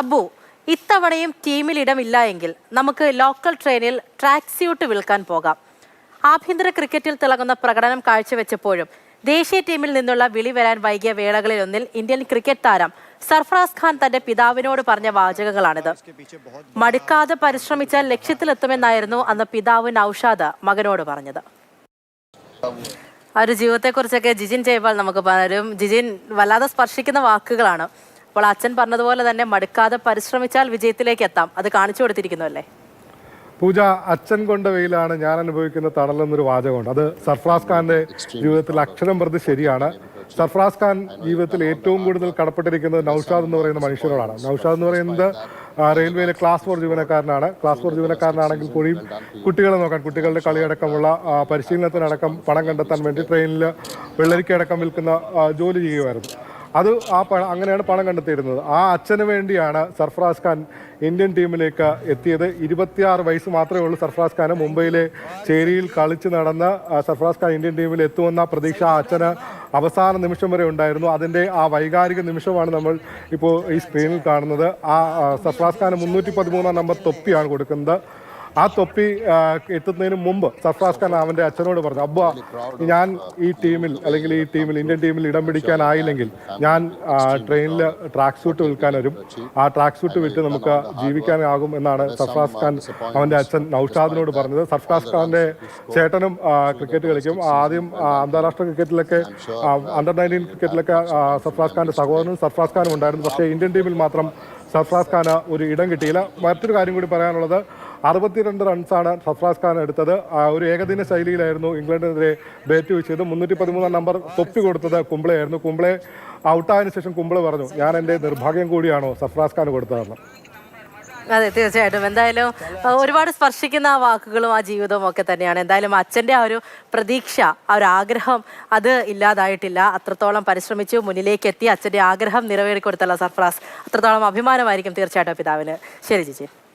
അബു ഇത്തവണയും ടീമിൽ ഇടമില്ല എങ്കിൽ നമുക്ക് ലോക്കൽ ട്രെയിനിൽ ട്രാക്ക് സ്യൂട്ട് വിൽക്കാൻ പോകാം. ആഭ്യന്തര ക്രിക്കറ്റിൽ തിളങ്ങുന്ന പ്രകടനം കാഴ്ചവെച്ചപ്പോഴും ദേശീയ ടീമിൽ നിന്നുള്ള വിളി വരാൻ വൈകിയ വേളകളിലൊന്നിൽ ഇന്ത്യൻ ക്രിക്കറ്റ് താരം സർഫറാസ് ഖാൻ തന്റെ പിതാവിനോട് പറഞ്ഞ വാചകങ്ങളാണിത്. മടുക്കാതെ പരിശ്രമിച്ചാൽ ലക്ഷ്യത്തിലെത്തുമെന്നായിരുന്നു അന്ന് പിതാവ് നൌഷാദ് മകനോട് പറഞ്ഞത്. ആ ഒരു ജീവിതത്തെക്കുറിച്ചൊക്കെ ജിജിൻ ചെയ്യുമ്പോൾ നമുക്ക് പലരും ജിജിൻ വല്ലാതെ സ്പർശിക്കുന്ന വാക്കുകളാണ്. അപ്പോൾ അച്ഛൻ പറഞ്ഞതുപോലെ തന്നെ മടുക്കാതെ പരിശ്രമിച്ചാൽ വിജയത്തിലേക്ക് എത്താം. അത് കാണിച്ചു കൊടുത്തിരിക്കുന്നു അല്ലേ പൂജ അച്ഛൻ കൊണ്ട വെയിലാണ് ഞാൻ അനുഭവിക്കുന്ന തണൽ എന്നൊരു വാചകമുണ്ട്. അത് സർഫ്രാസ് ഖാന്റെ ജീവിതത്തിൽ അക്ഷരം പ്രതി ശരിയാണ്. സർഫ്രാസ് ഖാൻ ജീവിതത്തിൽ ഏറ്റവും കൂടുതൽ കടപ്പെട്ടിരിക്കുന്നത് നൌഷാദ് എന്ന് പറയുന്ന മനുഷ്യരോടാണ്. നൌഷാദ് എന്ന് പറയുന്നത് റെയിൽവേയിലെ ക്ലാസ് ഫോർ ജീവനക്കാരനാണ്. ക്ലാസ് ഫോർ ജീവനക്കാരനാണെങ്കിൽ കൂടിയും കുട്ടികളെ നോക്കാൻ കുട്ടികളുടെ കളിയടക്കമുള്ള പരിശീലനത്തിനടക്കം പണം കണ്ടെത്താൻ വേണ്ടി ട്രെയിനിൽ വെള്ളരിക്കടക്കം വിൽക്കുന്ന ജോലി ചെയ്യുമായിരുന്നു അത് ആ അങ്ങനെയാണ് പണം കണ്ടെത്തിയിരുന്നത്. ആ അച്ഛന് വേണ്ടിയാണ് സർഫറാസ് ഖാൻ ഇന്ത്യൻ ടീമിലേക്ക് എത്തിയത്. ഇരുപത്തിയാറ് വയസ്സ് മാത്രമേ ഉള്ളൂ സർഫറാസ് ഖാന് മുംബൈയിലെ ചേരിയിൽ കളിച്ച് നടന്ന് സർഫറാസ് ഖാൻ ഇന്ത്യൻ ടീമിൽ എത്തുമെന്ന പ്രതീക്ഷ ആ അച്ഛന് അവസാന നിമിഷം വരെ ഉണ്ടായിരുന്നു. അതിന്റെ ആ വൈകാരിക നിമിഷമാണ് നമ്മൾ ഇപ്പോൾ ഈ സ്ക്രീനിൽ കാണുന്നത്. ആ, സർഫറാസ് ഖാന് മുന്നൂറ്റി പതിമൂന്നാം നമ്പർ തൊപ്പിയാണ് കൊടുക്കുന്നത്. ആ തൊപ്പി എത്തുന്നതിന് മുമ്പ് സർഫാസ് ഖാൻ അവന്റെ അച്ഛനോട് പറഞ്ഞു അബ്ബ ഞാൻ ഈ ടീമിൽ അല്ലെങ്കിൽ ഈ ടീമിൽ ഇന്ത്യൻ ടീമിൽ ഇടം പിടിക്കാനായില്ലെങ്കിൽ ഞാൻ ട്രെയിനിൽ ട്രാക്ക് സൂട്ട് വിൽക്കാൻ വരും. ആ ട്രാക്ക് സൂട്ട് വിറ്റ് നമുക്ക് ജീവിക്കാനാകും എന്നാണ് സർഫാസ് ഖാൻ അവന്റെ അച്ഛൻ നൌഷാദിനോട് പറഞ്ഞത്. സർഫാസ് ഖാന്റെ ചേട്ടനും ക്രിക്കറ്റ് കളിക്കും. ആദ്യം അന്താരാഷ്ട്ര ക്രിക്കറ്റിലൊക്കെ അണ്ടർ നയന്റീൻ ക്രിക്കറ്റിലൊക്കെ സർഫാസ് ഖാന്റെ സഹോദരനും സർഫാസ് ഖാനും ഉണ്ടായിരുന്നു. പക്ഷേ ഇന്ത്യൻ ടീമിൽ മാത്രം സർഫാസ് ഖാന് ഒരു ഇടം കിട്ടിയില്ല. മറ്റൊരു കാര്യം കൂടി പറയാനുള്ളത് അറുപത്തിരണ്ട് റൺസാണ് സഫ്രാസ് ഖാൻ എടുത്തത്. ഒരു ഏകദിന ശൈലിയിലായിരുന്നു ഇംഗ്ലണ്ടിനെതിരെ ബാറ്റ് വെച്ചത് മുന്നൂറ്റി പതിമൂന്നാം നമ്പർ തൊപ്പി കൊടുത്തത് കുംബ്ലയായിരുന്നു കുംബ്ലെ ഔട്ടായതിനു ശേഷം കുംബ്ലെ പറഞ്ഞു ഞാൻ എന്റെ നിർഭാഗ്യം കൂടിയാണോ സഫ്രാസ് ഖാൻ കൊടുത്തതെന്ന്? അതെ തീർച്ചയായിട്ടും. എന്തായാലും ഒരുപാട് സ്പർശിക്കുന്ന ആ വാക്കുകളും ആ ജീവിതവും ഒക്കെ തന്നെയാണ്. എന്തായാലും അച്ഛന്റെ ആ ഒരു പ്രതീക്ഷ ആ ഒരു ആഗ്രഹം അത് ഇല്ലാതായിട്ടില്ല. അത്രത്തോളം പരിശ്രമിച്ചു മുന്നിലേക്ക് എത്തി അച്ഛന്റെ ആഗ്രഹം നിറവേറിക്കൊടുത്തല്ല സർഫ്രാസ് അത്രത്തോളം അഭിമാനമായിരിക്കും തീർച്ചയായിട്ടും പിതാവിന്. ശരി ജിജി